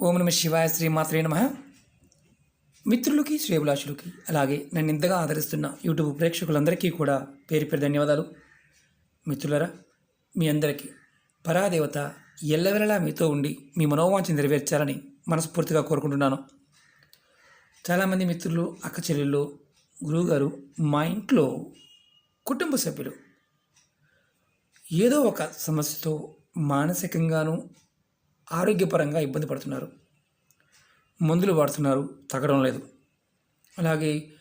ఓం నమ శివాయ శ్రీమాత్రే నమ. మిత్రులకి శ్రేభిలాషులకి అలాగే నన్ను ఇంతగా ఆదరిస్తున్న యూట్యూబ్ ప్రేక్షకులందరికీ కూడా పేరు పేరు ధన్యవాదాలు. మిత్రులరా మీ అందరికీ పరాదేవత ఎల్లవెళ్ళలా మీతో ఉండి మీ మనోవాంఛ నెరవేర్చాలని మనస్ఫూర్తిగా కోరుకుంటున్నాను. చాలామంది మిత్రులు అక్క చెల్లెళ్ళు గురువుగారు మా ఇంట్లో కుటుంబ సభ్యులు ఏదో ఒక సమస్యతో మానసికంగాను ఆరోగ్యపరంగా ఇబ్బంది పడుతున్నారు. మందులు వాడుతున్నారు. తగ్గడం లేదు. అలాగే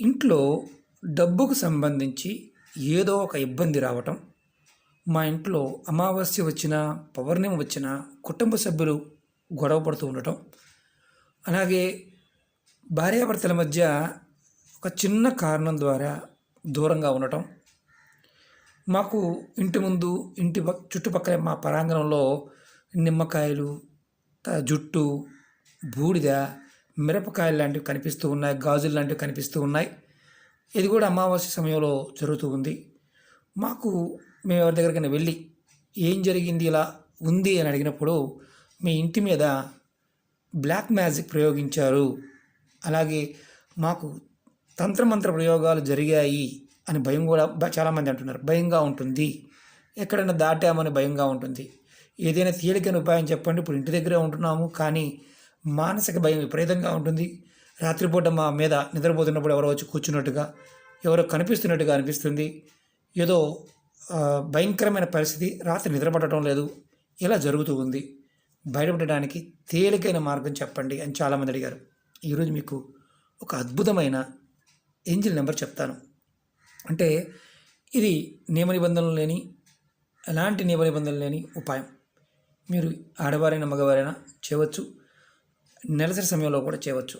ఇంట్లో డబ్బుకు సంబంధించి ఏదో ఒక ఇబ్బంది రావటం మా ఇంట్లో అమావాస్య వచ్చినా పౌర్ణమి వచ్చినా కుటుంబ సభ్యులు గొడవ పడుతూ ఉండటం అలాగే భార్యాభర్తల మధ్య ఒక చిన్న కారణం ద్వారా దూరంగా ఉండటం మాకు ఇంటి ముందు ఇంటి చుట్టుపక్కల మా పరాంగణంలో నిమ్మకాయలు త- జుట్టు బూడిద మిరపకాయలు లాంటివి కనిపిస్తూ ఉన్నాయి గాజులు లాంటివి కనిపిస్తూ ఉన్నాయి. ఇది కూడా అమావాస్య సమయంలో జరుగుతూ ఉంది. మాకు మేము ఎవరి దగ్గరికైనా వెళ్ళి ఏం జరిగింది ఇలా ఉంది అని అడిగినప్పుడు మీ ఇంటి మీద బ్లాక్ మ్యాజిక్ ప్రయోగించారు. అలాగే మాకు తంత్రమంత్ర ప్రయోగాలు జరిగాయి అని భయం కూడా చాలామంది అంటున్నారు. భయంగా ఉంటుంది. ఎక్కడైనా దాటామని భయంగా ఉంటుంది. ఏదైనా తేలికైన ఉపాయం చెప్పండి. ఇప్పుడు ఇంటి దగ్గరే ఉంటున్నాము కానీ మానసిక భయం విపరీతంగా ఉంటుంది. రాత్రిపూట మా మీద నిద్రపోతున్నప్పుడు ఎవరో వచ్చి కూర్చున్నట్టుగా ఎవరో కనిపిస్తున్నట్టుగా అనిపిస్తుంది. ఏదో భయంకరమైన పరిస్థితి. రాత్రి నిద్రపడటం లేదు. ఇలా జరుగుతూ ఉంది. బయటపడడానికి తేలికైన మార్గం చెప్పండి అని చాలామంది అడిగారు. ఈరోజు మీకు ఒక అద్భుతమైన ఏంజిల్ నెంబర్ చెప్తాను. అంటే ఇది నియమ నిబంధనలు లేని ఎలాంటి నియమ నిబంధనలు లేని ఉపాయం. మీరు ఆడవారైనా మగవారైనా చేయవచ్చు. నెలసరి సమయంలో కూడా చేయవచ్చు.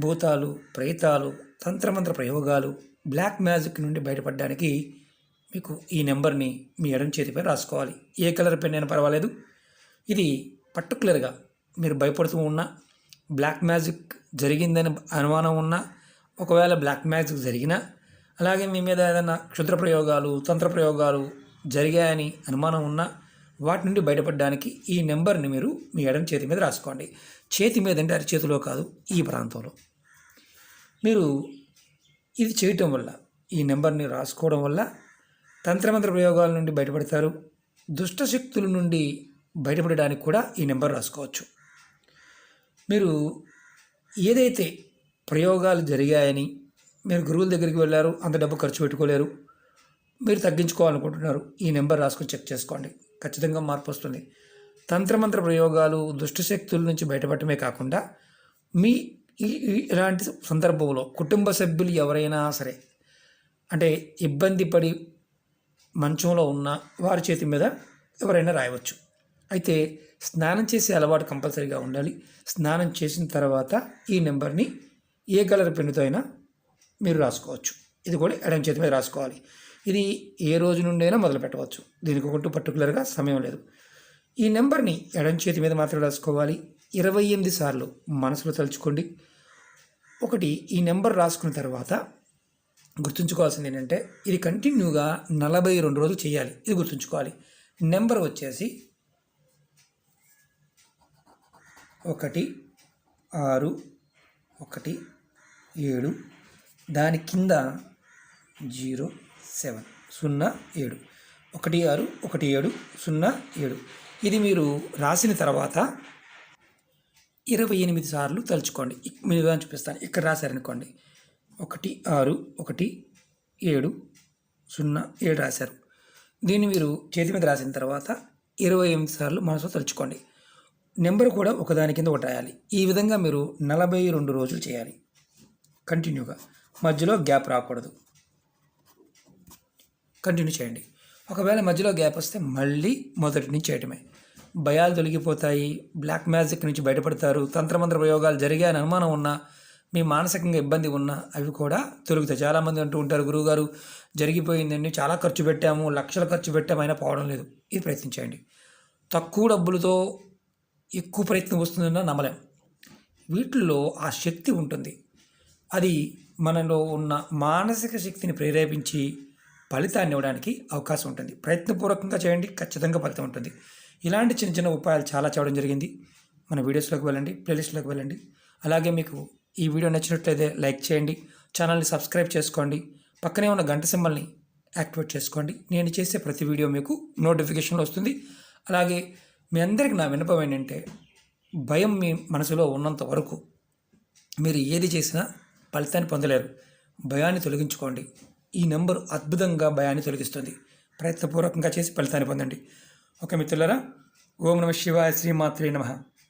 భూతాలు ప్రేతాలు తంత్రమంత్ర ప్రయోగాలు బ్లాక్ మ్యాజిక్ నుండి బయటపడడానికి మీకు ఈ నెంబర్ని మీ ఎడం చేతిపై రాసుకోవాలి. ఏ కలర్ పెన్ అయినా పర్వాలేదు. ఇది పర్టికులర్గా మీరు భయపడుతూ ఉన్నా బ్లాక్ మ్యాజిక్ జరిగిందని అనుమానం ఉన్నా ఒకవేళ బ్లాక్ మ్యాజిక్ జరిగినా అలాగే మీ మీద ఏదైనా క్షుద్ర ప్రయోగాలు తంత్ర ప్రయోగాలు జరిగాయని అనుమానం ఉన్నా వాటి నుండి బయటపడడానికి ఈ నెంబర్ని మీరు మీ ఎడం చేతి మీద రాసుకోండి. చేతి మీద అంటే అరిచేతిలో కాదు ఈ ప్రాంతంలో. మీరు ఇది చేయటం వల్ల ఈ నెంబర్ని రాసుకోవడం వల్ల తంత్రమంత్ర ప్రయోగాల నుండి బయటపడతారు. దుష్ట శక్తుల నుండి బయటపడడానికి కూడా ఈ నెంబర్ రాసుకోవచ్చు. మీరు ఏదైతే ప్రయోగాలు జరిగాయని మీరు గురువుల దగ్గరికి వెళ్ళారు అంత డబ్బు ఖర్చు పెట్టుకోలేరు మీరు తగ్గించుకోవాలనుకుంటున్నారు ఈ నెంబర్ రాసుకొని చెక్ చేసుకోండి. ఖచ్చితంగా మార్పు వస్తుంది తంత్రమంత్ర ప్రయోగాలు దుష్టశక్తుల నుంచి బయటపడటమే కాకుండా మీ ఈ ఇలాంటి సందర్భంలో కుటుంబ సభ్యులు ఎవరైనా సరే అంటే ఇబ్బంది పడి మంచంలో ఉన్న వారి చేతి మీద ఎవరైనా రాయవచ్చు. అయితే స్నానం చేసే అలవాటు కంపల్సరీగా ఉండాలి. స్నానం చేసిన తర్వాత ఈ నెంబర్ని ఏ కలర్ పెన్నుతో అయినా మీరు రాసుకోవచ్చు. ఇది కూడా ఎడం చేతి మీద రాసుకోవాలి. ఇది ఏ రోజు నుండైనా మొదలు పెట్టవచ్చు దీనికి ఒకటి పర్టికులర్గా సమయం లేదు. ఈ నెంబర్ని ఎడం చేతి మీద మాత్రం రాసుకోవాలి. ఇరవై ఎనిమిది సార్లు మనసులో తలుచుకోండి. ఒకటి ఈ నెంబర్ రాసుకున్న తర్వాత గుర్తుంచుకోవాల్సింది ఏంటంటే ఇది కంటిన్యూగా నలభై రెండు రోజులు చేయాలి. ఇది గుర్తుంచుకోవాలి. నెంబర్ వచ్చేసి ఒకటి ఆరు ఒకటి ఏడు దాని కింద జీరో సెవెన్ సున్నా ఏడు. ఒకటి ఆరు ఒకటి ఏడు సున్నా ఏడు. ఇది మీరు రాసిన తర్వాత ఇరవై ఎనిమిది సార్లు తలుచుకోండి. మీరు చూపిస్తాను. ఇక్కడ రాశారనుకోండి. ఒకటి ఆరు ఒకటి ఏడు సున్నా ఏడు రాశారు. దీన్ని మీరు చేతి మీద రాసిన తర్వాత ఇరవై ఎనిమిది సార్లు మనసులో తలుచుకోండి. నెంబర్ కూడా ఒకదాని కింద ఒకటి రాయాలి. ఈ విధంగా మీరు నలభై రెండు రోజులు చేయాలి. కంటిన్యూగా. మధ్యలో గ్యాప్ రాకూడదు. కంటిన్యూ చేయండి. ఒకవేళ మధ్యలో గ్యాప్ వస్తే మళ్ళీ మొదటి నుంచి చేయటమే. భయాలు తొలగిపోతాయి బ్లాక్ మ్యాజిక్ నుంచి బయటపడతారు తంత్రమంత్ర ప్రయోగాలు జరిగాయని అనుమానం ఉన్నా మీ మానసికంగా ఇబ్బంది ఉన్నా అవి కూడా తొలుగుతాయి. చాలామంది అంటూ ఉంటారు గురువుగారు జరిగిపోయిందండి చాలా ఖర్చు పెట్టాము లక్షలు ఖర్చు పెట్టాము అయినా పోవడం లేదు. ఇది ప్రయత్నించండి తక్కువ డబ్బులతో ఎక్కువ ప్రయత్నం వస్తుందన్నా నమ్మలేం. వీటిల్లో ఆ శక్తి ఉంటుంది. అది మనలో ఉన్న మానసిక శక్తిని ప్రేరేపించి ఫలితాన్ని ఇవ్వడానికి అవకాశం ఉంటుంది. ప్రయత్నపూర్వకంగా చేయండి ఖచ్చితంగా ఫలితం ఉంటుంది. ఇలాంటి చిన్న చిన్న ఉపాయాలు చాలా చేయడం జరిగింది. మన వీడియోస్లోకి వెళ్ళండి ప్లేలిస్ట్లోకి వెళ్ళండి. అలాగే మీకు ఈ వీడియో నచ్చినట్లయితే లైక్ చేయండి ఛానల్ని సబ్స్క్రైబ్ చేసుకోండి పక్కనే ఉన్న గంట సింబల్ని యాక్టివేట్ చేసుకోండి. నేను చేసే ప్రతి వీడియో మీకు నోటిఫికేషన్లో వస్తుంది. అలాగే మీ అందరికి నా వినపం ఏంటంటే భయం మీ మనసులో ఉన్నంత వరకు మీరు ఏది చేసినా ఫలితాన్ని పొందలేరు. భయాన్ని తొలగించుకోండి. ఈ నెంబర్ అద్భుతంగా భయాన్ని తొలగిస్తుంది. ప్రయత్నపూర్వకంగా చేసి ఫలితాన్ని పొందండి. ఓకే మిత్రులరా ఓం నమ శివాయ శ్రీమాత్రే నమ.